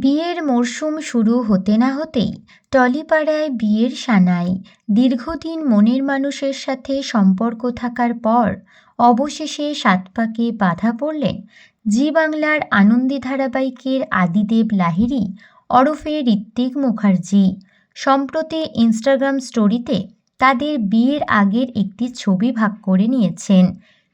বিয়ের মরশুম শুরু হতে না হতেই টলিপাড়ায় বিয়ের সানাই, দীর্ঘদিন মনের মানুষের সাথে সম্পর্ক থাকার পর অবশেষে সাত পাকে বাধা পড়লেন জি বাংলার আনন্দী ধারাবাহিকের আদিদেব লাহিড়ী, ওরফে ঋত্বিক মুখার্জি। সম্প্রতি ইনস্টাগ্রাম স্টোরিতে তাদের বিয়ের আগের একটি ছবি ভাগ করে নিয়েছেন।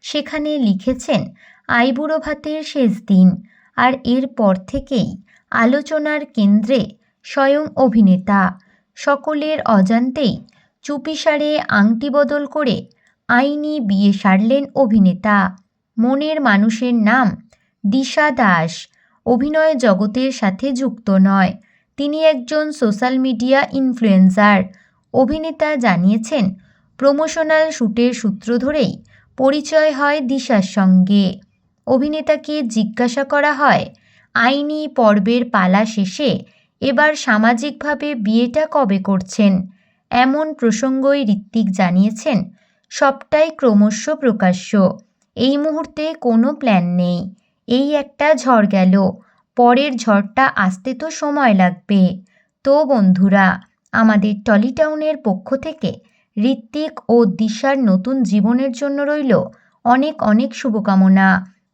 সেখানে লিখেছেন, আইবুড়ো ভাতের শেষ দিন। আর এরপর থেকেই আলোচনার কেন্দ্রে স্বয়ং অভিনেতা। সকলের অজান্তেই চুপিসারে আংটি বদল করে আইনি বিয়ে সারলেন অভিনেতা। মনের মানুষের নাম দিশা দাস। অভিনয় জগতের সাথে যুক্ত নয়। তিনি একজন সোশ্যাল মিডিয়া ইনফ্লুয়েন্সার। অভিনেতা জানিয়েছেন, প্রমোশনাল শ্যুটের সূত্র ধরেই পরিচয় হয় দিশার সঙ্গে। অভিনেতাকে জিজ্ঞাসা করা হয় আইনি পর্বের পালা শেষে এবার সামাজিকভাবে বিয়েটা কবে করছেন? এমন প্রসঙ্গই ঋত্বিক জানিয়েছেন, সবটাই ক্রমশ প্রকাশ্য। এই মুহূর্তে কোনো প্ল্যান নেই। এই একটা ঝড় গেল। পরের ঝড়টা আসতে তো সময় লাগবে। তো বন্ধুরা, আমাদের টলিটাউনের পক্ষ থেকে ঋত্বিক ও দিশার নতুন জীবনের জন্য রইল অনেক অনেক শুভকামনা।